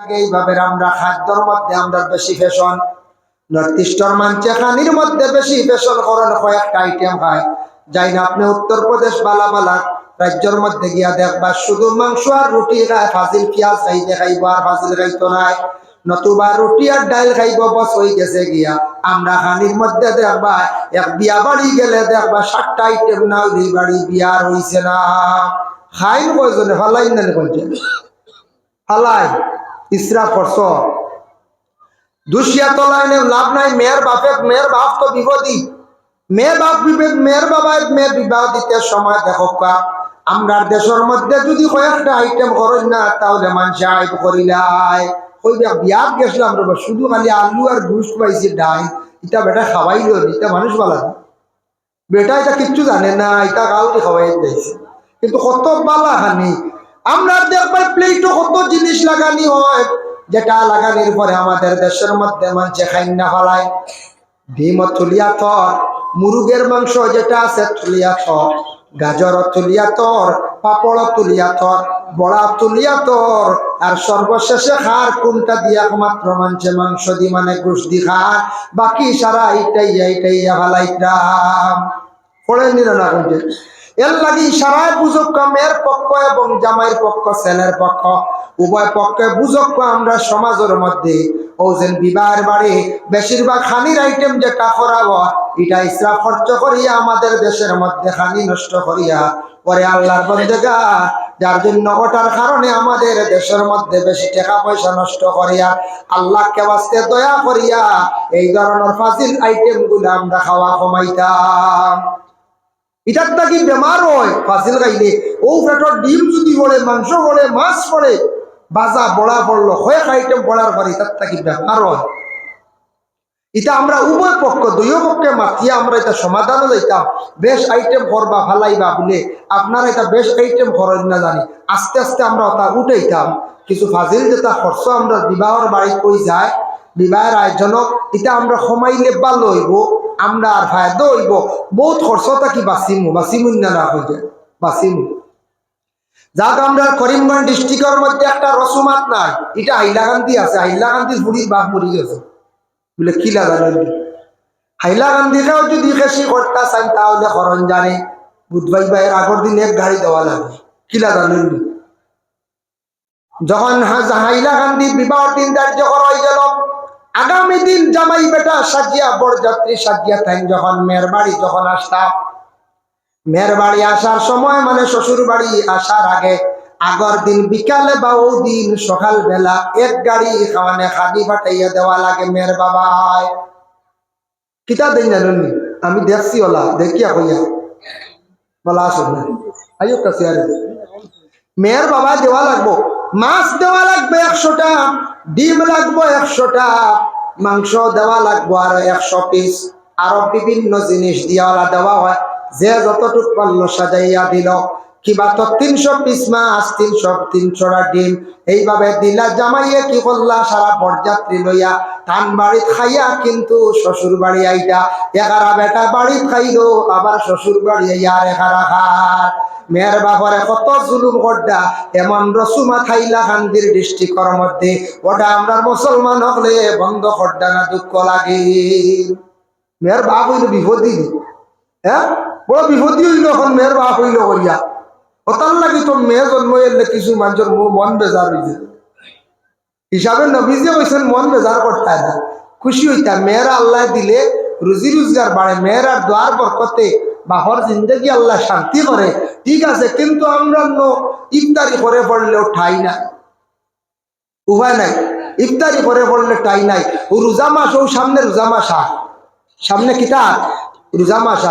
এইভাবে আমরা খাদ্যর মধ্যে আমরা বেশি ফ্যাশন নর্থ মানছে খানির মধ্যে বেশি ফ্যাশন করেন কয়েকটা আইটেম খায় যাই না, আপনি উত্তরপ্রদেশ বালা বালা রাজ্যের মধ্যে গিয়া দেখবা, শুধু মাংস আর রুটি খায় ফাজিল পেঁয়াজ খাইতে খাইব আর ফাজিল খাইতো নাই। নতুবা রুটি আর ডাইল খাইব, বস হয়ে গেছে গিয়া। আমরা খানির মধ্যে দেখবা, এক বিয়া বাড়ি গেলে দেখবা, সাতটা আইটেম না হইলে বাড়ি বিয়ার হইছে না। খাইন কয়জনে? ফালাইন না কইছে ফালাই ইসরা করছ। দুশিয়া তলাইনে লাভ নাই, মেয়ের বাপে মেয়ের বাপ তো বিপদী। মেয়ের বাপ বিবেক মেয়ের বাবায় মেয়ের বিবাহ দিতে সময় দেখো কা আমরার দেশের মধ্যে যদি কয়েকটা আইটেম না, তাহলে মানুষ আইব করিলাই ওই বিয়াত গেছিলাম রে, শুধু খালি আলু আর পাইছি ডাই ইটা বেটা খাওয়াইল ইটা মানুষ বেটা এটা কিচ্ছু জানে না এটা কাউকে খাওয়াই কিন্তু কত বালা খানি আমরা দেখবার প্লেটও কত জিনিস লাগানি হয়, যেটা লাগানির পরে আমাদের দেশের মধ্যে মানুষে খাইন না ফলায়। ডিম থুলিয়া থর, মুরুগের মাংস যেটা আছে থুলিয়া থর গাজর তুলিয়া তর পাপড় তুলিয়া তর বড়া তুলিয়া তর আর সর্বশেষে খার কোনটা দিয়া মাত্র মানছে মাংস দি মানে গোস দি খার, বাকি সারা এইটাই এইটাই ভালাইতাম পড়ে নিল না এর লাগি সারায় বুঝক মেয়ের পক্ষ এবং জামাইয়ের পক্ষ, ছেলের পক্ষ। উভয় পক্ষে বুঝক আমরা সমাজের মধ্যে। ও যেন বিবাহের বাড়ি, বেশিরভাগ খানির আইটেম যেটা করাব, এটা ইসরা খরচ করিয়া আমাদের দেশের মধ্যে খানি নষ্ট করিয়া। পরে আল্লাহর বন্দেগা, যার জন্য ওটার কারণে আমাদের দেশের মধ্যে বেশি টাকা পয়সা নষ্ট করিয়া, আল্লাহকে বাঁচতে দয়া করিয়া, এই ধরনের ফাজিল আইটেমগুলো আমরা খাওয়া কমাইতাম। এটার কি বেমার হয়? ফাসিল খাইলে ও পেটর ডিম যদি পড়ে মাংস পড়ে মাছ পড়ে বাজা বড়া পড়ল কয়েক আইটেম পড়ার পরে এটার কি বেমার হয়? এটা আমরা উভয় পক্ষ দুই পক্ষে মাতিয়া আমরা এটা সমাধানও যাইতাম বেশ আইটেম করবা ফালাইবা বলে। আপনারা এটা বেশ আইটেম করেন না জানি। আস্তে আস্তে আমরা ওটা উঠাইতাম কিছু ফাজিল যেটা খরচ আমরা বিবাহর বাড়ি কই যায় বিবাহের আয়োজনক এটা আমরা সমাইলে ভালো হইব আমরা আর ফায়দা হইব বহুত খরচটা কি বাঁচিমু বাঁচিমু না না হইতে, বাঁচিমু। যাক, আমরা করিমগঞ্জ ডিস্ট্রিক্টের মধ্যে একটা রসুমাত নাই। এটা হাইলাকান্দি আছে হাইলাকান্দির বুড়ির বাপ মরি গেছে। বলে, কি লাগালেন হাইলাকান্দিকেও যদি খেসি করতে চান, তাহলে খরণ জানে। বুধবাই ভাইয়ের আগের দিন এক গাড়ি দেওয়া লাগে। কি লাগালেন যখন হাইলাকান্দির বিবাহ দিন ধার্য করা হয়ে গেল আগামী দিন জামাই বেটা সাজিয়া, বরযাত্রী সাজিয়া থাইন যখন মেয়ের বাড়ি যখন আসতাম, মেয়ের বাড়ি আসার সময় মানে শ্বশুর বাড়ি আসার আগে, আগর দিন বিকালে বা ও দিন সকাল বেলা এক গাড়ি খাওয়ানে খাদি ফাটাইয়া দেওয়া লাগে মেয়ের বাবায়। কিতা দেন জানেন আমি দেখছি ওলা, দেখিয়া কইয়া। বলা আসুন আইও কাছে মেয়ের বাবা দেওয়া লাগবো। মাছ দেওয়া লাগবে একশোটা, ডিম লাগবো একশোটা, মাংস দেওয়া লাগবো আর একশো পিস আরও বিভিন্ন জিনিস দিয়া দেওয়া হয়। যে যতটুক পারল সাজাইয়া দিল, কিবা তো তিনশো পিস মাছ, তিনশো, তিনশোটা ডিম। এইভাবে দিলা জামাইয়ে কি করলা, সারা বরযাত্রী লইয়া টান বাড়ি খাইয়া কিন্তু শ্বশুর বাড়ি আইটা এগারা বেটা বাড়ি খাইলো, আবার শ্বশুর বাড়ি আর এগারা খার মেয়ের বাবারে কত জুলুম করডা এমন রসুমা থাইলা খান্দির ডিস্ট্রিক্টর মধ্যে, ওটা আমরা মুসলমান হলে বন্ধ করডা না দুঃখ লাগে। মেয়ের বাপ হইল বিপদী হ্যাঁ? বড় বিপদী হইল এখন মেয়ের বাপ হইল করিয়া ওতার লাগি তো মেয়ে জন্ম এলে কিছু মানুষের মন বেজার হয়েছে হিসাবে নবীজে কইছেন মন বেজার করতে না। খুশি হইতাম মেয়েরা আল্লাহ দিলে রুজি রোজগার বাড়ে মেয়েরা দ্বার বরকতে বাহর জিন্দগি আল্লাহ শান্তি করে। ঠিক আছে, কিন্তু আমরা ন ইফতারি করে পড়লেও ঠাই নাই। উভয় নাই। ইফতারি করে পড়লে ঠাই নাই। ও রোজা মাস, ও সামনে রোজা মাস। সামনে কিতা রোজা মাস।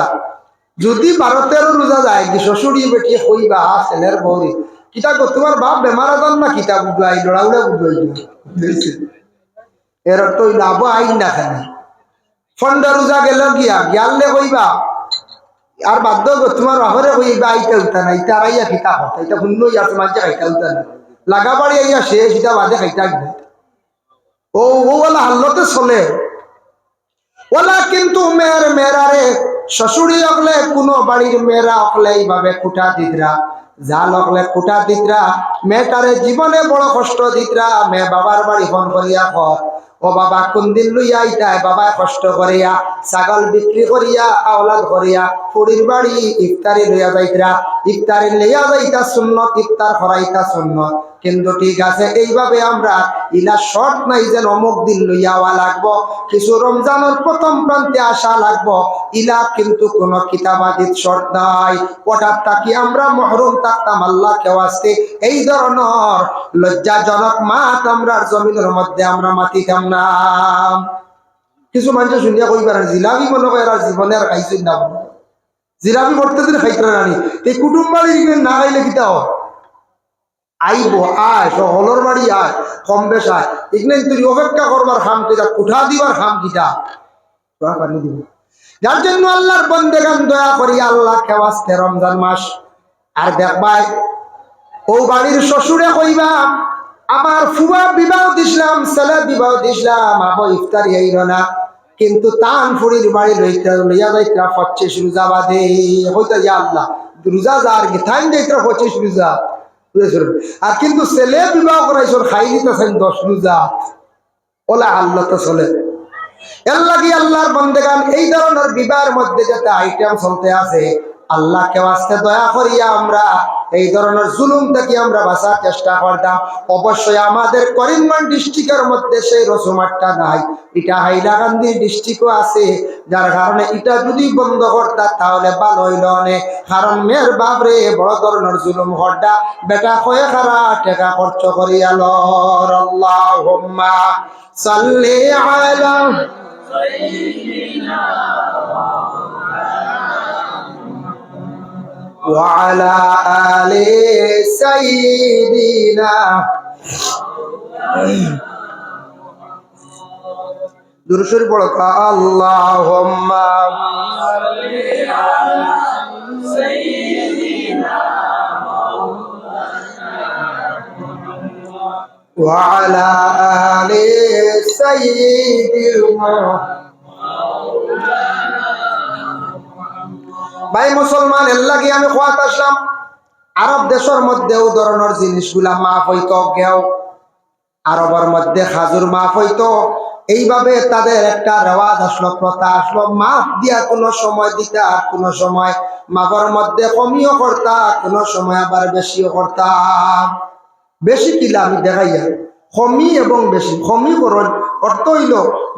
যদি ভারতেরও রোজা যায় কি শ্বশুরি, বেটি কইবা ছেলের বৌরি কিতা তোমার বাপ বেমার আদান না কিতা বুঝাই লড়াউড়া বুঝাই এর তো লাভ আইন না কেন ফন্ডা রোজা গেল গিয়া, গিয়ালে কইবা আর বাধ্য তোমার বাহরে কইবা আইতা উঠা না ইটা আইয়া কিতা হতা? এটা শূন্য ইয়ার মাঝে খাইতা উঠা না। লাগা বাড়ি আইয়া শেষ ইটা বাদে খাইতা গিয়া ও ও ওলা হাল্লতে চলে। ওলা কিন্তু মেয়ের মেয়েরারে, শ্বশুরি অকলে, কোনো বাড়ির মেয়েরা অকলে এইভাবে কুটা দিদরা যা লগলে কুটা দিতরা। মেয়েটারে জীবনে বড় কষ্ট দিতরা। মেয়ে বাবার বাড়ি ফোন করিয়া কর। ও বাবা কোন দিন লইয়া আইতায় বাবা কষ্ট করিয়া, ছাগল বিক্রি করিয়া, আওলাদ করিয়া ফুড়ির বাড়ি ইফতারি লইয়া যাইতরা। ইফতারি লইয়া যাইতা সুন্নত, ইফতার করাইতা সুন্নত। কিন্তু ঠিক আছে, এইভাবে আমরা ইলা শর্ট নাই যেন অমুক দিন লইয়াওয়া লাগবো। কিছু রমজানের প্রথম প্রান্তে আসা লাগবো। ইলা কিন্তু কোনো কিতাবাদিত শর্ট নাই। ওটার তাকি আমরা মহরুম থাকতাম আল্লাহ কেউ আসতে এই ধরনের লজ্জাজনক মাত আমরা জমিনের মধ্যে আমরা মাতিতাম না কিছু মানুষ শুনিয়া কই পারে জিলাপি মনে করে আর জীবনে আর খাইছেন না। জিলাপি করতে দিন খাইতে রানি এই কুটুম বাড়ি না খাইলে কিতা হয় আইব, আয় সকলের বাড়ি আয়, কম বেশ আয়। এখানে তুই অপেক্ষা করবার খাম কিটা, কুঠা দিবার খাম কিটা। পানি দিব। যার জন্য আল্লাহর বন্দেগান দয়া করি, আল্লাহ খেওয়াস্তে রমজান মাস। আর দেখবাই ও বাড়ির শ্বশুরে কইবা, আমার ফুয়া বিবাহ দিছিলাম, ছেলে বিবাহ দিছিলাম, আবো ইফতারি আইল না। কিন্তু তান ফুড়ির বাড়ি লইতে, লইয়া যাইতরা পঁচিশ রোজা বাদে। হইতে ইয়া আল্লাহ, রোজা যার কি, থাইন যাইতরা পঁচিশ রোজা। আর কিন্তু ছেলে বিবাহ করাইছেন, খাই দিতেছেন দশ রোজা। ওলা আল্লাহ তো চলে। এর লাগি আল্লাহর বন্দেগান, এই ধরনের বিবাহের মধ্যে যাতে আইটেম চলতে আছে আল্লাহ আল্লাহকে আসতে দয়া করিয়া আমরা। এই ধরনের জুলুম থেকে আমরা বাঁচার চেষ্টা করতাম। অবশ্যই আমাদের করিমগঞ্জ ডিস্ট্রিক্টের মধ্যে সেই রসুমারটা নাই। এটা হাইলাকান্দি ডিস্ট্রিক্টও আছে, যার কারণে এটা যদি বন্ধ করতা তাহলে ভালো হইল কারণ মেয়ের বাপরে বড় ধরনের জুলুম হড্ডা বেটা কয়ে খারা, টেকা খরচ করিয়া আল্লাহুম্মা সাল্লি আলা وعلى آل سيدنا দুরুশরী পড়ো আল্লাহুম্মা وعلى آل سيدنا ভাই মুসলমান এর লাগে আমি খোয়াত আসলাম। আরব দেশের মধ্যেও ধরনের জিনিসগুলা মাফ হইতো, কেউ আরবের মধ্যে খাজুর মাফ হইতো। এইভাবে তাদের একটা রেওয়াজ আসলো, প্রথা আসলো, মাফ দিয়া কোনো সময় দিতা কোনো সময় মাফের মধ্যে কমিও করতা, কোনো সময় আবার বেশিও করতা। বেশি কিলা আমি দেখাইয়া? কমি এবং বেশি কমি করুন অর্থ হইল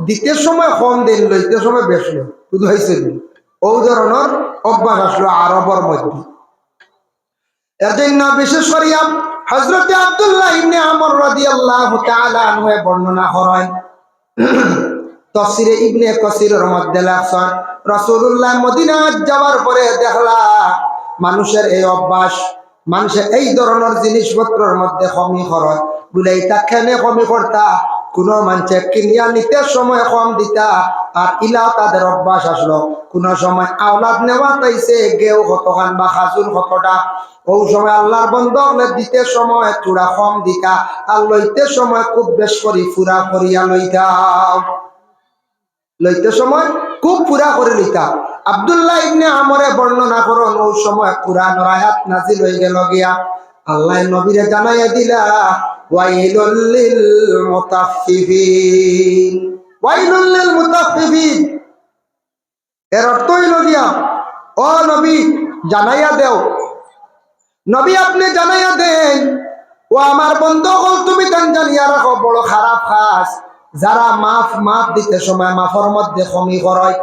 দিতে সময় কম, দিন লইতে সময় বেশি। শুধু হয়েছে ও ধরনের অভ্যাস আসলো মধ্যে। বিশেষ হজরতে আব্দুল্লাহ ইবনে আমর রাদিয়াল্লাহু তাআলা আনহু বর্ণনা করেন ইবনে কসিরের মধ্যে রাসূলুল্লাহ মদিনা যাওয়ার পরে দেখলা মানুষের এই অভ্যাস মানুষের এই ধরনের জিনিসপত্রের মধ্যে কমি করে বলে, এটা খেনে কমি করতা? কোনো মানুষে কিনিয়া নিতে সময় কম দিতা, আর ইলাও তাদের অভ্যাস আসলো। কোন সময় আওলাদ নেওয়া তাইছে, গেও কতখান বা খাজুর কতটা। ও সময় আল্লাহর বন্ধ হলে দিতে সময় চূড়া কম দিতা, আর লইতে সময় খুব বেশ করি ফুরা করিয়া লইতা। লইতে সময় খুব পুরা করে লইতা। আব্দুল্লাহ ইবনে আমরে বর্ণনা করুন ওই সময় কুরআন আয়াত নাজিল হয়ে গেল গিয়া। আল্লাহ নবীরে জানাইয়া দিলা ওয়াইলুল লিল মুতাফফিফিন। ওয়াইলুল লিল মুতাফফিফিন। এর অর্থ হইল গিয়া ও নবী, জানাইয়া দেও। নবী, আপনি জানাইয়া দেন, ও আমার বন্ধু হল তুমি তান জানিয়া রাখো, বড় খারাপ খাস যারা মাফ মাফ দিতে সময় মাফর মধ্যে খমি করয়।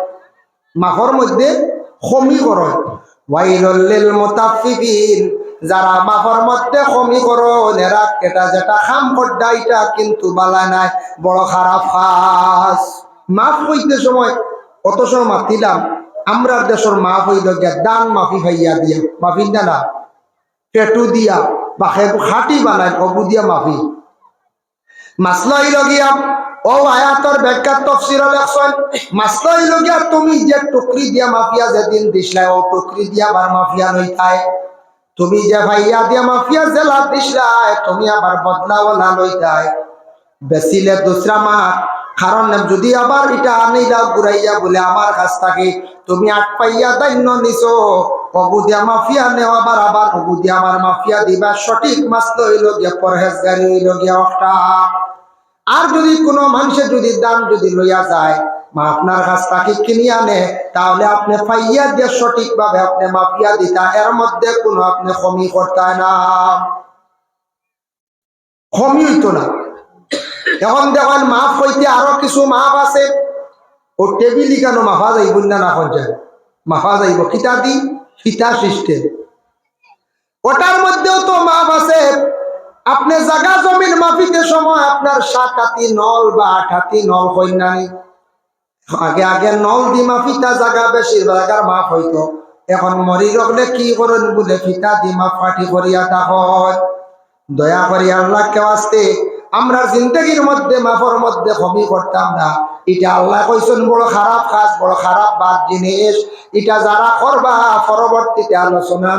মাফর মধ্যে খমি করয়। ওয়াইলুল মুতাফফিফিন। যারা মাফর মধ্যে কমি করো এরা এটা যেটা খাম করডা এটা কিন্তু বালা নাই, বড় খারাপ খাস মাফ হইতে সময়, অত সময় মাতিলাম আমরার দেশের মাফ হইল গিয়া দান মাফি ভাইয়া দিয়া, মাফি না না? পেটু দিয়া বা খাটি বানায় অবু দিয়া মাফি। মাসলা লগিয়া গিয়া ও আয়াতর ব্যাখ্যা তফসির লেখছেন মাসলা হইল গিয়া তুমি যে টুকরি দিয়া মাফিয়া যেদিন দিসলাই ও টুকরি দিয়া আবার মাফিয়া লইতাই তুমি যে ভাইয়া দিয়া মাফিয়া জেলা দিসলাই তুমি আবার বদলাওয়ালা লইতাই বেচিলে দুসরা মাস কারণ যদি আবার এটা আনি দাও ঘুরাইয়া বলে আমার কাছ থেকে, তুমি আট পাইয়া দান্য নিছো। অবুদিয়া মাফিয়া নেওয়া আবার আবার অবুদিয়া আমার মাফিয়া দিবা। সঠিক মাস হইল গিয়া, পরহেজগারি হইল গিয়া একটা আর যদি কোনো মানুষের যদি দাম যদি লইয়া যায় মা আপনার কাছ থেকে কিনে আনে, তাহলে আপনি পাইয়া দিয়ে সঠিক ভাবে আপনি মাফিয়া দিতা, এর মধ্যে কোনো আপনি কমি করতে না। কমি হইতো না। এখন দেখেন মাফ হইতে আরও কিছু মাফ আছে। ও টেবিল কেন মাফা যাইব না না যায় মাফা যাইব। কিতা দি? ফিতা সিস্টেম। ওটার মধ্যেও তো মাপ আছে। আপনি জাগা জমিন মাফিতে সময় আপনার সাত হাতি নল বা আট হাতি নল হই নাই আগে আগে নল দি মাফিতা জাগা বেশি জাগার মাফ হইতো। এখন মরি রগলে কি করেন বলে ফিতা দি মাফ ফাটি করিয়া তা হয় দয়া করি আল্লাহ কেউ আসতে, আমরা জিন্দগির মধ্যে, মাফর মধ্যে কমি করতাম না। এটা আল্লাহ কইছেন, বড় খারাপ কাজ, বড় খারাপ বাদ জিনিস। এটা যারা করবা, পরবর্তীতে আলোচনা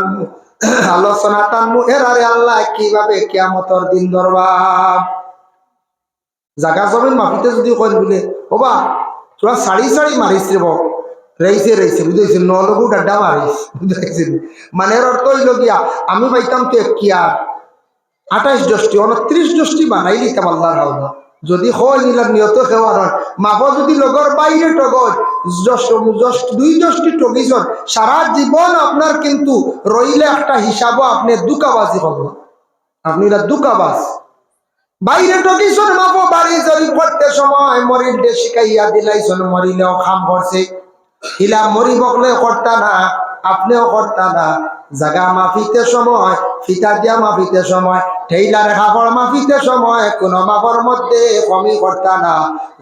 আলোচনা টানমু, এরারে আল্লাহ কীভাবে কিয়ামতর দিন ধরবা। জাগা জমিন মাফিতে যদি কই বলে, ওবা সাড়ি সাড়ি মারিস রে বক রইছে রইছে বুঝেছি নলবু ডাড্ডা মারিস বুঝেছেন মানে এর অর্থ হইল গিয়া, আমি পাইতাম তো এক কি আর আঠাইশ দশটি উনত্রিশ দশটি বানাই দিতাম আল্লাহর হাওলা। যদি হয় নিলাম সেৱা হয় মাপ যদি লগর বাইরে টগর দুই দশটি টগিছর, সারা জীবন আপনার কিন্তু রইলে একটা হিসাবও আপনি দুকাবাজি হব আপনি দুকাবাজ। বাইরে টকিছর মাপো বাড়ি জরি করতে সময় মরিলে শিখাইয়া দিলাইছন, মরিলেও খাম করছে হিলা মরি বকলে করতা না, আপনিও করতা না। জাগা মাফিতে সময়, ফিতা দিয়া মাফিতে সময় ঠেইলার কাপড় মাফিতে সময়, কোন মাপর মধ্যে কমি করতা না।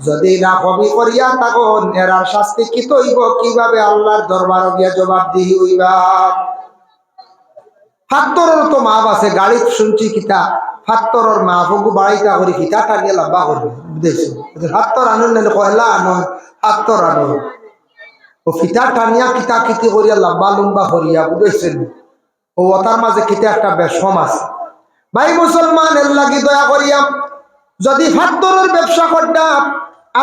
যদি না কমি করিয়া তখন এরার শাস্তি কি তৈব? কীভাবে আল্লাহর দরবার গিয়া জবাব দিহি হইবা? ফাত্তরের তো মাপ আছে গাড়ি শুনছি কিতা। ফাত্তরের মাপ ওগু বাড়াইতা করি কিতা টানিয়ে লাম্বা করবে বুঝেছি ফাত্তর আনুন নেলে কয়লা আনুন ফাত্তর আনুন। ও ফিতা টানিয়া কিতা কিতি করিয়া লম্বা লম্বা করিয়া বুঝেছেন ও ওটার মাঝে কিতা একটা বেশম আছে। ভাই মুসলমান এর লাগি দয়া করিয়া যদি ফাত্তরের ব্যবসা করতাম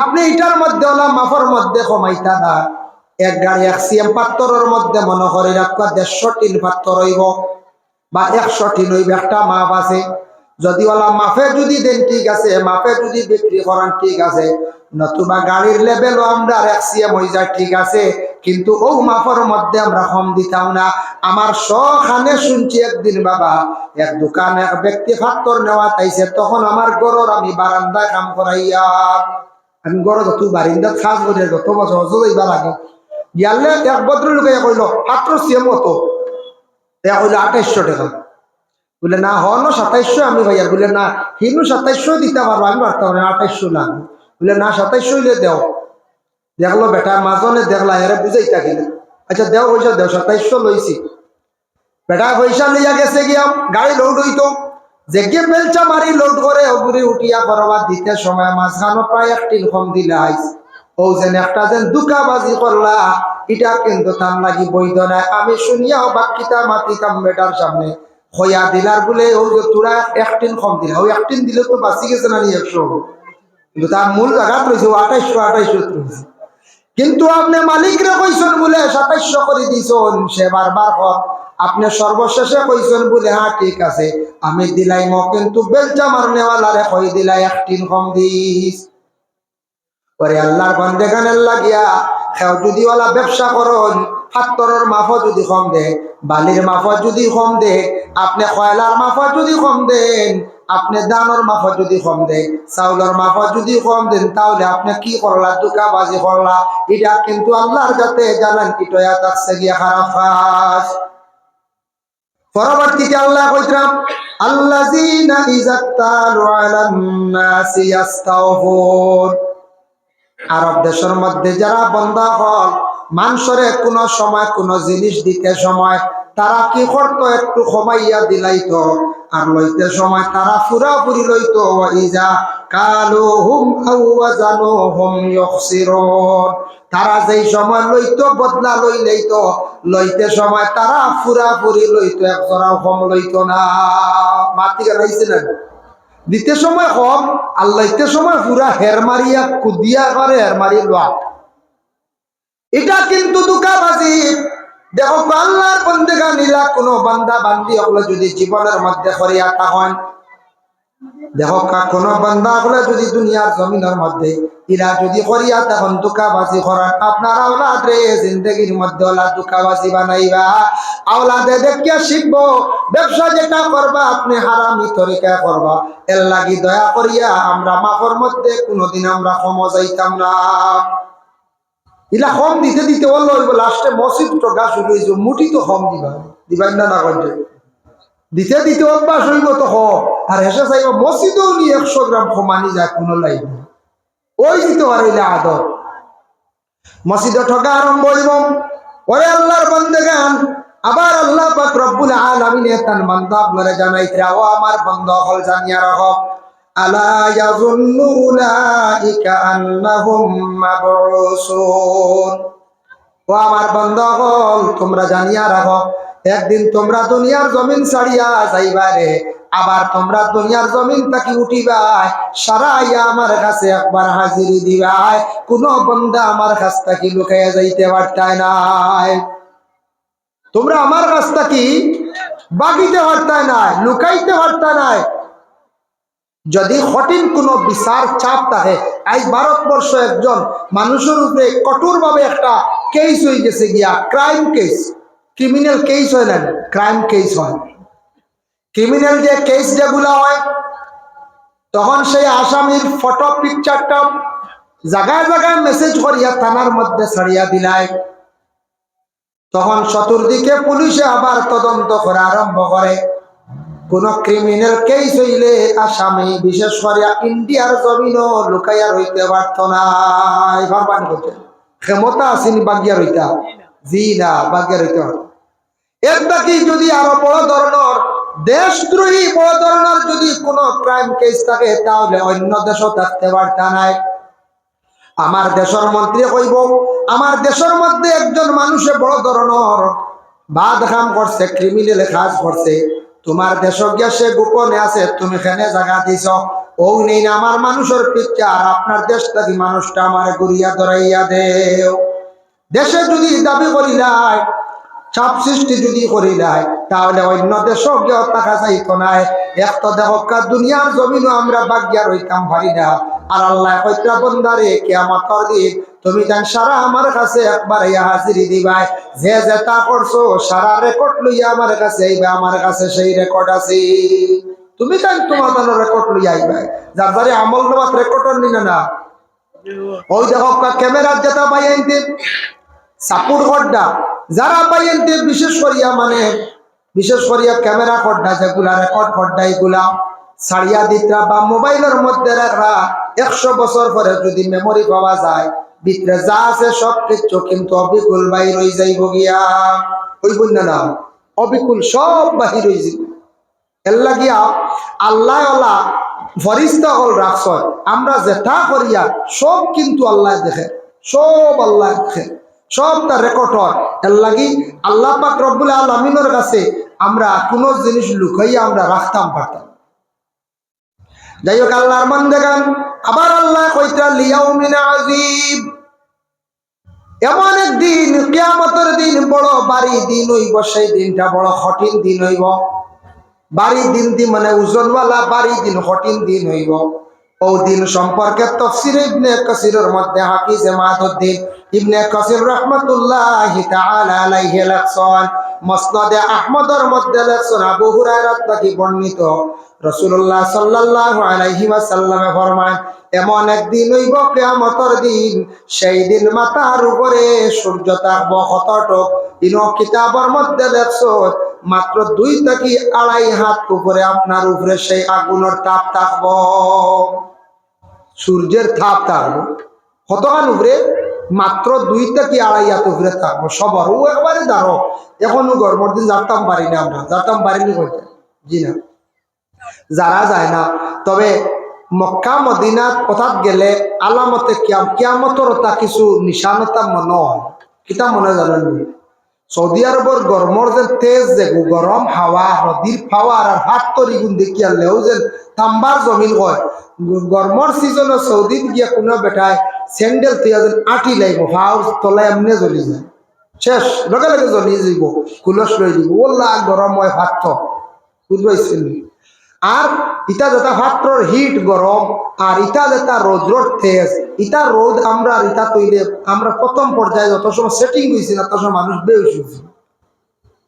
আপনি এটার মধ্যে ওলা মাফর মধ্যে কমাইতা না। এক গাড়ি, এক সিএম পাত্তরের মধ্যে মনে করে রাখবা দেড়শো টিন পাত্তর হইব বা একশো টিন হইব, একটা মাপ আছে। যদি ওলা মাফে যদি দেন ঠিক আছে, মাফে যদি বিক্রি করেন ঠিক আছে, নতুবা গাড়ির লেভেলও আমরা এক্সিএম হয়ে যায় ঠিক আছে, কিন্তু ও মাফর মধ্যে আমরা কম দিতাম না। আমার সখানে শুনছি একদিন বাবা, এক দোকান এক ব্যক্তি ফাত্তর নেওয়া তাইছে, তখন আমার গরর আমি বারান্দায় কাম করাইয়া, আমি গড় যত বারিন্দাত সাজ করে যত বছর বছর যাইবা লাগে ইয়ালে এক ভদ্র লোকে কইল ফাত্র সিএম কত? কইল, আঠাইশশো টাকা। বলে, না, হন সাতাইশশো আমি ভাইয়া। বলে, না, হিনু সাতাইশশো দিতে পারব, আমি পারতাম না, আঠাইশশো লাগবে বলে, না, সাতাইশশো হইলে দেও। দেখল বেটা মাজনে দেখলা, এরা বুঝাই থাকিলে আচ্ছা দেও পয়সা, দেও, সাতাইশশো লইছি। বেটা, পয়সা লইয়া গেছে গিয়া, গাড়ি লোড হইতো। যেগে বেলচা মারি লোড করে ওগুলি উঠিয়া করবার দিতে সময়, মাঝখানো প্রায় একটি কম দিলে আইস। ও যেন একটা যেন দুকাবাজি করলা এটা কিন্তু তার লাগি বৈধ নাই। আমি শুনিয়াও বাক্কিতা মাতিতাম বেটার সামনে। হইয়া দিলার বলে, ও যে তোরা একটিন কম দিলা ওই একটিন দিলে তো বাঁচি গেছে না নি একশো। কিন্তু তার মূল জায়গাত রয়েছে আঠাইশশো আঠাইশশো রয়েছে। কিন্তু আপনি মালিকরে কইছেন বলে, সাতাইশশো করে দিছেন সে বারবার হক আপনি সর্বশেষে কইছেন বলে হ্যাঁ ঠিক আছে, আমি দিলাই ম কিন্তু বেলচা মারনেওয়ালারে কই দিলাই একটিন কম দিস। পরে আল্লাহর বন্দেগানের লাগিয়া খেও যদি ওলা ব্যবসা করুন হাত্তরের মাফত যদি কম দে বালির মাফত যদি কম দে, আপনি কয়লার মাফত যদি কম দেন, আপনি দানোর মাফত যদি কম দেন চাউলের মাফত যদি কম দেন, তাহলে আপনি কি করলা দুকাবাজি করলা এটা কিন্তু আল্লাহর কাছে জানেন ইটয়া থাকছে গিয়া খারাপ পরবর্তীতে আল্লাহ কইতাম আল্লাযীনা আরব দেশের মধ্যে যারা বন্ধা হল, মানুষরে কোন সময় কোন জিনিস দিতে সময় তারা কি করতো? একটু কমাইয়া দিলাইতো আর লইতে সময় তারা পুরাপুরি লইতো। ইজা কালো হুম জানো হুম তারা যেই সময় লইতো, বদলা লই লইতো লইতে সময় তারা পুরাপুরি লইতো এক জোড়াও কম লইতো না। মাতি গাইছিলেন দিতে সময় কম, আল্লাহ ইতে সময় পুরা হের মারিয়া কুদিয়া করে হের মারি লোয়া এটা কিন্তু দুঃখাবাজি দেখো আল্লাহর বন্দেগা নিলা কোনো বান্দা বান্দি হলে যদি জীবনের মধ্যে করিয়া তখন দেখো কোন বান্দা হলে যদি দুনিয়ার জমিনের মধ্যে ইরা যদি করিয়া তখন দুকাবাজি করান, আপনার আওলাদ রে জিন্দগির মধ্যে ওলা দুকাবাজি বানাইবা। আওলাদে দেখিয়া শিখব, ব্যবসা যেটা করবা, আপনি হারামি তরিকা করবা। এর লাগি দয়া করিয়া আমরা মাফর মধ্যে কোনোদিন আমরা কম যাইতাম না। ইলা কম দিতে দিতে বলল লাস্টে মসজিদ টকা শুরু হয়েছে মুটি তো কম দিবা। দিবাই না না করছে দিতে দিতে অভ্যাস হইব তো হ আর হেসে চাইব, মসজিদেও নি একশো গ্রাম কমানি যায়, কোনো লাইব ওই দিতে পারিলে আদর মসজিদে ঠকা আরম্ভ হইব। ওরে আল্লাহর বন্দে গান। আবার আল্লাহ পাক রব্বুল আলামিন তান বান্দা আপনারা জানাইতে ও আমার বন্ধ হল জানিয়া রাখো। আলা ইয়াজুন্নু উলাইকা আন্নাহুম মাবউসুন। ও আমার বন্ধ হল, তোমরা জানিয়া রাখো। একদিন তোমরা দুনিয়ার জমিন ছাড়িয়া যাইবারে আবার তোমরা দুনিয়ার জমিন তাকি উঠিবাই, সারাইয়া আমার কাছে একবার হাজিরি দিবাই, কোন বন্ধা আমার কাছ থাকি লুকাইয়া যাইতে পারতাই নাই। তোমরা আমার কাছ থাকি বাগিতে পারতাই নাই, লুকাইতে পারতাই নাই। যদি কঠিন কোনো বিচার চাপ থাকে আজ ভারতবর্ষ একজন মানুষের উপরে কঠোরভাবে একটা কেস হয়ে গেছে গিয়া ক্রাইম কেস ক্রিমিনাল কেস হয় না ক্রাইম কেস হয়। ক্রিমিনাল যে কেস যেগুলো হয়, তখন সেই আসামির ফটো পিকচারটা জায়গায় জায়গায় মেসেজ করিয়া থানার মধ্যে ছাড়িয়া দিলায়। তখন চতুর্দিকে পুলিশে আবার তদন্ত করা আরম্ভ করে। কোন ক্রিমিনাল কেস হইলে আসামি, বিশেষ করে ইন্ডিয়ার জমিনও লুকাইয়া রইতে পারত না। ক্ষমতা আসেনি বাগিয়া রইতা, জি না, বাগিয়া রইতে পারত এর বাকি যদি আরও বড় ধরনের, দেশদ্রোহী বড় ধরনের যদি কোন ক্রাইম কেস থাকে, তাহলে অন্য দেশও থাকতে পারতা নাই। আমার দেশের মন্ত্রী কইব, আমার দেশের মধ্যে একজন মানুষে বড় ধরনের বাদ কাম করছে ক্রিমিনাল কাজ করছে। তোমার দেশ গিয়া সে গোপনে আছে, তুমি এখানে জায়গা দিছ? ও নেই না, আমার মানুষের পিকচার আপনার দেশ থেকে মানুষটা আমার গুড়িয়া ধরাইয়া দেও। দেশে যদি দাবি করিলাই চাপ সৃষ্টি যদি করিলাই তাহলে অন্য দেশ গিয়ে টাকা যাইত নাই। এক তো দেখা দুনিয়ার জমিনও আমরা বাগিয়া রইতাম পারি না। আর আল্লাহ কইতা বন্দারে কেয়ামতর দিন তুমি জান সারা আমার কাছে একবার ইয়া হাজিরি দিবাই। যে যে তা করছ, সারা রেকর্ড লইয়া আমার কাছে আইবা, আমার কাছে সেই রেকর্ড আছে। তুমি জান তোমার জন্য রেকর্ড লইয়া আইবাই যার যারে আমল নামাত রেকর্ড নিনে না। ওই দেখো ক্যামেরার যেটা পাই আনতে সাপোর্ট খড্ডা যারা পাই আনতে বিশেষ করিয়া মানে বিশেষ করিয়া ক্যামেরা খড্ডা যেগুলা রেকর্ড খড্ডা এগুলা ছাড়িয়া দিতরা বা মোবাইলের মধ্যে রাখা একশো বছর পরে যদি মেমোরি পাওয়া যায়, ভিতরে যা আছে সব কিছু কিন্তু অবিকুল বাহির হয়ে যাইব ওই না, অবিকুল সব বাহির হয়ে এর লাগিয়া আল্লাহ আল্লাহ ফরিস্তা হল রাখছ। আমরা যেটা করিয়া সব কিন্তু আল্লাহ দেখে, সব আল্লাহ দেখে। সব তার রেকর্ড হয়। এর লাগি আল্লাহ পাক রব্বুল আলমিনের কাছে আমরা কোনো জিনিস লুকাইয়া আমরা রাখতাম পারতাম যাই হোক আল্লাহর মান দেখান আবার আল্লাহ কইতা, লিয়াউমিন আজিব এমন একদিন, কিয়ামতের দিন বড় বাড়ি দিন হইব, সেই দিনটা বড় কঠিন দিন হইব। বাড়ি দিন দিন মানে ওজনওয়ালা বাড়ি দিন কঠিন দিন হইব। ও দিন সম্পর্কে তফসির ইবনে কাসিরের মধ্যে হাফিজ মাদুদ্দিন ইবনে কাসির রহমাতুল্লাহ তাআলা আলাইহি লেখছেন, মসনদে আহমদের মধ্যে লেখছেন আবু হুরায়রা থেকে বর্ণিত? রাসূলুল্লাহ সাল্লাল্লাহু আলাইহি ওয়াসাল্লামে ফরমান এমন একদিন হইব কিয়ামতের দিন, সেই দিন মাথার উপরে সূর্য থাকব কতটুক? ইনো কিতাবের মধ্যে লেখছেন, মাত্র দুই থেকে আড়াই হাত উপরে আপনার উপরে সেই আগুনের তাপ থাকব। সূর্যের তাপ থাকব? কতখান উপরে? মাত্র দুইটা কি আড়াই হাত উপরে থাকব? সবার। ও একবারে দাঁড়ো। এখনও গরমের দিন যাতাম পারি না আমরা। যাতাম পারিনি কইটা জি না। যারা যায় না। তবে মক্কা, মদিনা কথাত গেলে আলামতে কিয়াম কিয়ামতর তা কিছু নিশানতা মনে হয়। কিতা মনে জানেন সৌদি আরবর গরমর যে তেজ যে গরম হাওয়া নদীর পাওয়ার আর হাত তরি গুণ দেখিয়া লেও যে তাম্বার জমিন হয়। গরমর সিজনে সৌদিত গিয়া কোনো বেটায় স্যান্ডেল তুই যেন আটি লাইব হাওর তলায় এমনি জ্বলি যায়। শেষ, লগে লগে জ্বলি যাব কুলস লই দিব ওল্লা গরম হয় ভাত বুঝবাইছেন আর ইটা যেটা হিট গরম আর যেটা রৌদ্রর ইটা রোদ আমরা তৈলে আমরা প্রথম পর্যায়ে যত সময় সেটিং হয়েছি না তত সময় মানুষ বেউস হয়েছে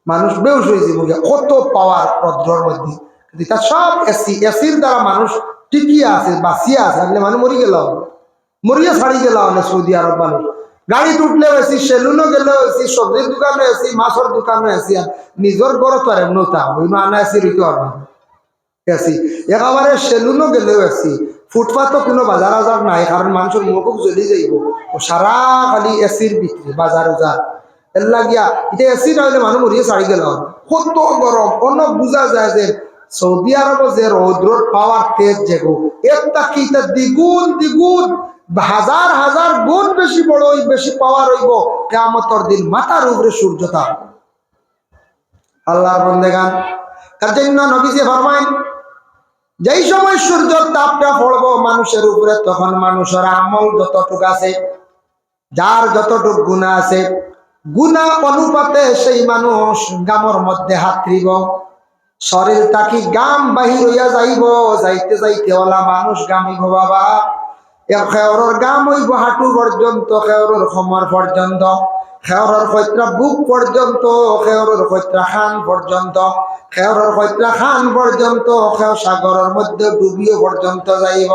মানুষ বেউস হয়েছে বুঝে কত পাওয়ার রৌদ্রর মধ্যে। ইটা সব এসি এসির দ্বারা মানুষ টিকিয়ে আছে বাঁচিয়ে আছে আসলে মানুষ মরি গেল মরিয়া ছাড়ি গেল মানে সৌদি আরব মানুষ গাড়ি তুটলেও এসি সেলুনও গেলেও এসি সবজির দোকানে এসি মাছের দোকানে আর নিজের ঘর তো আর এমন তা। ওই মানা এসি রইতে একেবারে সেলুনও গেলেও এসি ফুটপাথও কোনো বাজার আজার নাই কারণ মানুষের মুখ জ্বলি যাইব সারা খালি এসির ভিতরে বাজার উজার এর এটা এসি মানুষ মরিয়ে গেল কত গরম যায় যে সৌদি আরব যে রৌদ্রর পাওয়ার তেজ যেগো কি এটা দ্বিগুণ দ্বিগুণ হাজার হাজার গুণ বেশি বড় হই বেশি পাওয়ার হইব। কেমতর দিন মাথার উপরে সূর্যতা আল্লাহর বন্দেগান। তার জন্য নবীজি ফরমাইন, যেই সময় সূর্যের তাপটা পড়ব মানুষের উপরে, তখন মানুষের আমল যতটুক আছে, যার যতটুক গুণা আছে, গুণা অনুপাতে সেই মানুষ গামর মধ্যে হাত দিব শরীর তাকি গাম বাহির হইয়া যাইব, যাইতে যাইতে ওলা মানুষ গামিব বাবা। খেওরের গাম হইব হাঁটু পর্যন্ত, খেওরের সমর পর্যন্ত। খেওরের কৈত্রা বুক পর্যন্ত, খেওরের কৈত্রা খান পর্যন্ত, খেওরের কৈত্রা খান পর্যন্ত, খেও সাগরের মধ্যে ডুবিয়ে পর্যন্ত যাইব।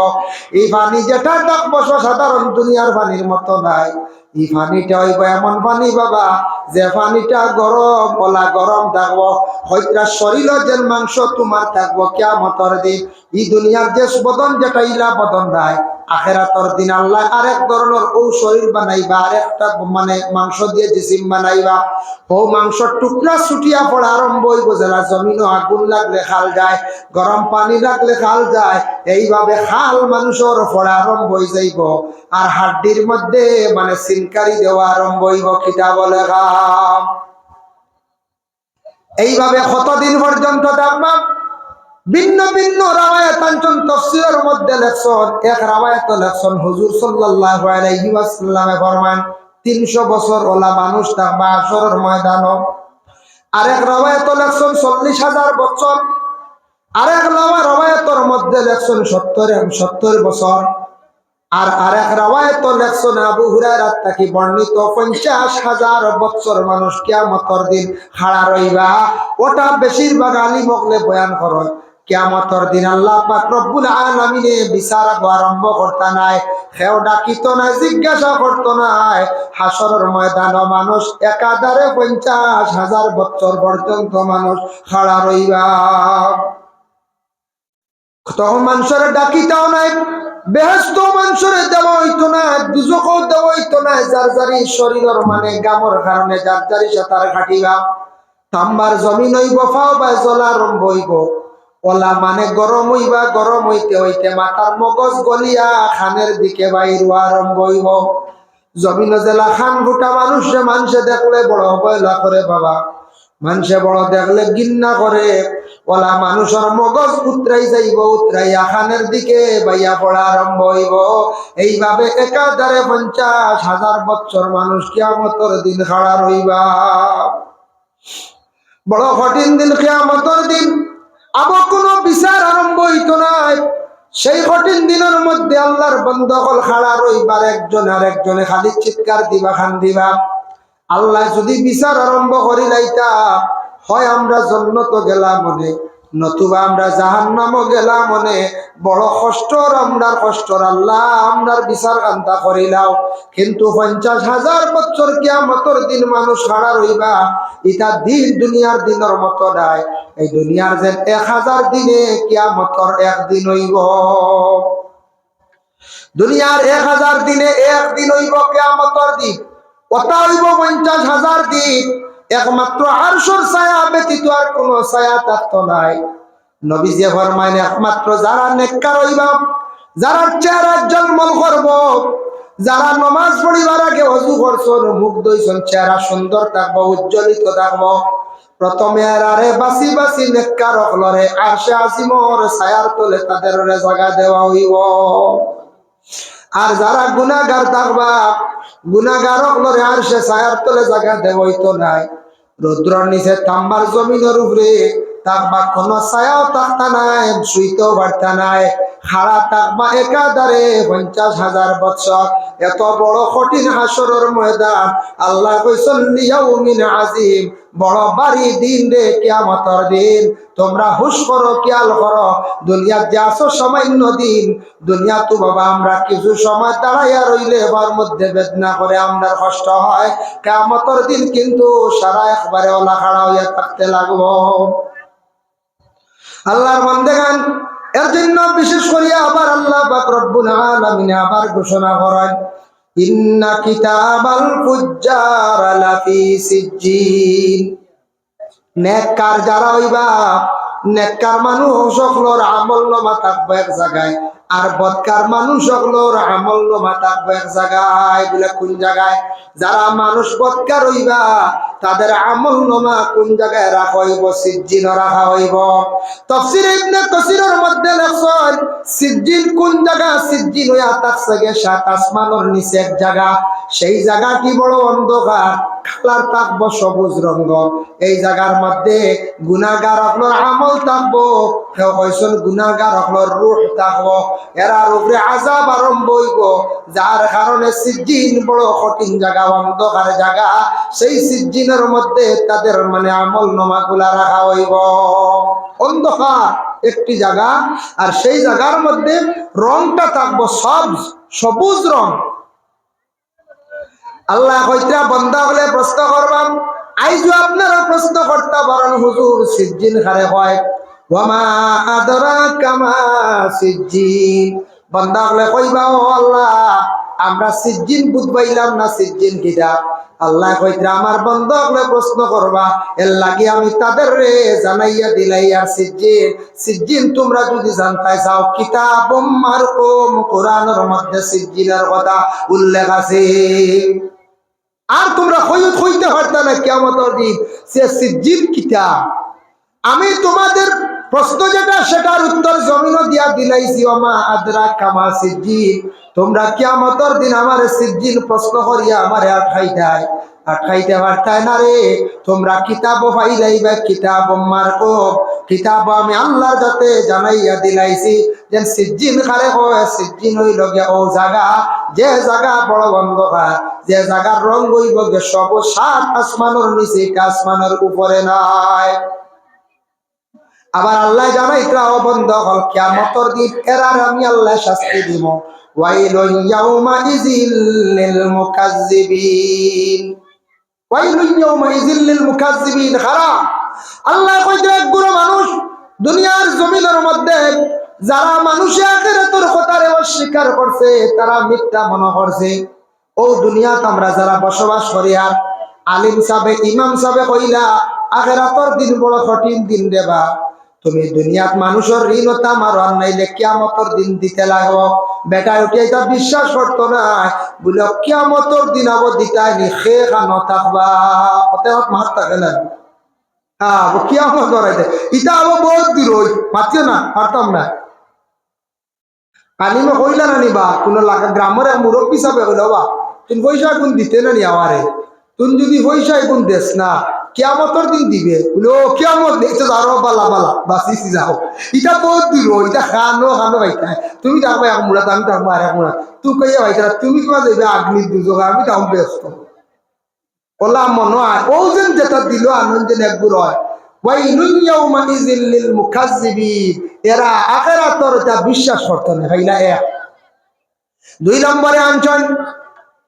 এই পানি যেটা দেখব সাধারণ দুনিয়ার পানির মতো নাই। এই পানিটা হইব এমন পানি বাবা, যে পানিটা গরম ওলা গরম থাকব। হয়তো শরীর যে মাংস তোমার থাকব কেমতর দিন। এই দুনিয়ার যে বদন, যেটা ইলা বদন দেয় আখেরাতর দিন আল্লাহ আরেক ধরনের ও শরীর বানাইবা, আরেকটা মানে মাংস দিয়ে জিসিম বানাইবা। ও মাংসর টুকরা ছুটিয়া পড়া আরম্ভ হইব, যারা জমিনও আগুন লাগলে খাল যায়, গরম পানি লাগলে খাল যায়, এইভাবে খাল মানুষের পড়া আরম্ভ হয়ে যাইব। আর হাড্ডির মধ্যে মানে সিনকারি দেওয়া আরম্ভ হইব, কিতা বলে এইভাবে কতদিন পর্যন্ত দেখবা ভিন্ন ভিন্ন রাওয়ায়াতাঞ্চন তফসিরের মধ্যে লেখছেন, এক রাওয়ায়াত লেখছেন, হুজুর সাল্লাল্লাহু আলাইহি ওয়াসাল্লামে ফরমান 300 বছর ওলা মানুষ থাকবা আসরের ময়দান। আরেক রাওয়ায়াত লেখছেন 40000 বছর। আরেক রাওয়ায়াতের মধ্যে লেখছেন 70 70 বছর। আর আরেক রাওয়ায়াত লেখছেন, আবু হুরায়রা তাকি বর্ণিত 50000 বছর মানুষ কিয়ামতের দিন খাড়া রইবা। ওটা বেশিরভাগ আলিম বয়ান করেন। কিয়ামতর দিন আল্লাহ পাক রব্বুল আলামিনে বিচার আরম্ভ করতা নাই। খেও ডাকিত নাই, জিজ্ঞাসা করত নাই। হাসরের ময়দান মানুষ একাধারে পঞ্চাশ হাজার বছর পর্যন্ত মানুষ খাড়া রইবা। তখন মানুষের ডাকিতাও নাই বেহস্ত মানুষের দেওয়া না দুজকও দেওয়া হইতো না যার যারি শরীরের মানে গামর কারণে যার যারি সাঁতার খাটিবা তাম্বার জমিন হইব, ফাও বা জলা আরম্ভ হইব। ওলা মানে গরম হইবা, গরম হইতে হইতে মাথার মগজ গলিয়া খানের দিকে বাইর আরম্ভ হইব। জমিন জেলা খান ফুটা মানুষে মানুষে দেখলে বড় অবহেলা করে বাবা। মানুষে বড় দেখলে গিন্না করে। ওলা মানুষের মগজ উতরাই যাইব, উতরাইয়া খানের দিকে বাইয়া পড়া আরম্ভ হইব। এইভাবে একাধারে পঞ্চাশ হাজার বছর মানুষ কিয়ামতর দিন খাড়া রইবা। বড় কঠিন দিন, কিয়ামতর দিন সেই কঠিন দিনের মধ্যে আল্লাহর বন্ধকল খাড়া রইবার একজন আর একজনে খালি চিৎকার দিবা, খান দিবা। আল্লাহ যদি বিচার আরম্ভ করি লাইতা হয় আমরা জন্নত গেলাম মনে নতুবা আমরা জাহান নামও গেলাম মনে। বড় কষ্টর আমরার কষ্টর আল্লাহ, আমরার বিচার কান্তা করিলাও। কিন্তু পঞ্চাশ হাজার বছর কিয়ামতর দিন মানুষ খাড়া রইবা। ইটা দিন দুনিয়ার দিনের মতো নাই। এই দুনিয়ার যে এক হাজার দিনে কিয়ামতর একদিন হইব। দুনিয়ার এক হাজার দিনে একদিন হইব কিয়ামতর দিন। ওটা হইব পঞ্চাশ হাজার দিন একমাত্র আরশোর ছায়া ব্যতীত আর কোনো ছায়া থাকতো নাই। নবীজি ফরমাইন, একমাত্র যারা নেককার হইবা, যারা চেহারা জন্মল করব, যারা নমাজ পড়িবার আগে অজু করছন মুখ দইছন চেহারা সুন্দর থাকব, উজ্জ্বলিত থাকব। প্রথমে আরে বাসি বাসি নেককার অকলরে আর সে আসিমর ছায়ার তলে তাদের জায়গা দেওয়া হইব। আর যারা গুনাগার থাকবা গুনাগার অকলরে আর সে ছায়ার তলে জায়গা দেওয়া হইতো নাই। রুদ্রর নিচে তাম্বার জমিনের উপরে তাকবা কোনো ছায়াও থাকতা নাই শুইতেও পারতা নাই। খাড়া তাকবা একাধারে পঞ্চাশ হাজার বছর এত বড় কঠিন হাসরের ময়দান। আল্লাহ কইসন লিয়াউমিন আজিম। বড় বাড়ি দিন রে কিয়ামতর দিন। তোমরা হুশ করো খেয়াল করো। দুনিয়ার যে আসো সামান্য দিন। দুনিয়া তো বাবা, আমরা কিছু সময় দাঁড়াইয়া রইলে এবার মধ্যে বেদনা করে আমরা কষ্ট হয়। কেমতর দিন কিন্তু সারা একবারে ওলা খাড়া হইয়া থাকতে লাগবো। আল্লাহর বন্দেগান এর জন্য বিশেষ করিয়া আবার আল্লাহ বা রব্বুল আলামিন আবার ঘোষণা করেন যারা হইবা, নেককার মানুষ সকলর আমল নামা থাকব এক জায়গায়। আর বদকার মানুষ সকলর আমল নামা থাকব এক জায়গায় বলে কোন জায়গায়? যারা মানুষ বদকার হইবা, তাদের আমল নামা কোন জায়গায় রাখা হইব? সিজ্জিন রাখা হইব। তফসির ইবনে কাসিরের মধ্যে লেখছেন, সিজ্জিন কোন জায়গা? সিজ্জিন হইয়া থাকছে গে সাত আসমানের নিচে এক জায়গা। সেই জায়গাটি বড় অন্ধকার? কালার থাকব সবুজ রঙ এই জায়গার মধ্যে গুনাগার আপনার আমল থাকব। কইসন গুনাগার আপনার রুহ থাকব। এরার উপরে আজাব আরম্ভ হইব। যার কারণে সিজ্জিন বড় কঠিন জায়গা অন্ধকার জায়গা সেই সিজিনের মধ্যে তাদের মানে আমল নমাগুলা রাখা হইব। অন্ধকার একটি জায়গা আর সেই জায়গার মধ্যে রংটা থাকব সব সবুজ রং। আল্লাহ কইতা বন্ধা হলে প্রশ্ন করবাম। আইজো আপনারা প্রশ্ন করতে পারেন হুজুর সিজ্জিন খারে হয়। ওয়ামা আদরা কামা সিজ্জিন। বন্ধা হলে কইবা, ও আল্লাহ, আমরা সিজ্জিন বুঝবাইলাম না সিজ্জিন কিটা? আল্লাহ কইতা আমার বন্ধ হলে প্রশ্ন করবা, এর লাগি আমি তাদের রে জানাইয়া দিলাই আর সিজ্জিন, তোমরা যদি জানতে চাও কিতাব মারকুম, কোরআনের মধ্যে সিজ্জিনের কথা উল্লেখ আছে। আর তোমরা হইত হইতে পারতা না কেমতর দিন সে সিজ্জিন কিতাব আমি তোমাদের প্রশ্ন যেটা, সেটার উত্তর জমিনও দিয়া দিলাইছি। ওমা আদরা কামা সিজ্জিন তোমরা কিয়ামতর দিন আমার সিজ্জিন প্রশ্ন করিয়া আমার আঠাইতাই আঠাইতে পারতাই না রে? তোমরা কিতাব কিতাব কিতাব আমি আল্লাহর যাতে জানাইয়া দিলাইছি। যেন সিজ্জিন খারে হয় হইল ও জাগা। যে জাগা বড় অন্ধকার যে জাগার রং হইব গে সব সাত আসমানের নিচে আসমানের উপরে নাই। আবার আল্লাহ জানাই তাও বন্ধ হল কিয়ামতর দিন এরার আমি আল্লাহ শাস্তি দিব। মুকাজ্জিবিন মুকাজ্জিবিন আল্লাহ গুরু মানুষ দুনিয়ার জমিনের মধ্যে যারা মানুষে আখিরাতের কথারে অস্বীকার করছে, তারা মিথ্যা মনে করছে। ও দুনিয়াতে আমরা যারা বসবাস করি, আর আলিম সাবে ইমাম সাবে কইলা, আখেরাতর দিন বড় কঠিন দিন দেবা তুমি দুনিয়াত মানুষের মারো, আর নাইলে কিয়ামতর দিন দিতে লাগো। বেটা উঠে এটা বিশ্বাস করতো না বলে কিয়ামতর দিন আবো দিতাই নি, খে খানো থাকবা। অতএব মার থাকে না হ্যাঁ কিয়ামত করাইতে ইটা আবো বহুত দূর ওই পাচ্ছ না পারতাম না। আলিমে কইলা না নিবা কোনো লাগা গ্রামের মুরব্বী হিসাবে বা তুমি পয়সা গুণ দিতে না নি আমারে? তুমি যদি পয়সা গুণ দেস না, কিয়ামতর দিন দিবে। বলে ও কিয়ামত দেখছ আরও বালা বালা, বাসি যাও ইটা বহুত দূর, ইটা খানো খানো ভাইটা তুমি থাকবে এক মুড়া আমি থাকব আর এক মুড়া। তুই কইয়া ভাইটা তুমি কিবা যাইবে, আগ্নির দুযোগ আমি তাও ব্যস্ত। ওলা মনে হয়, ও যেন যেটা দিল, আনন্দ একগুর হয়। এরা আখিরাতর তা বিশ্বাস করতে না ভাইলা এক। দুই নম্বরে আনছেন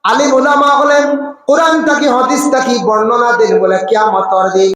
আলিম ওলামা হলেন কোরআন থাকি হদিস থাকি বর্ণনা দেন বলে কিয়ামতর দিন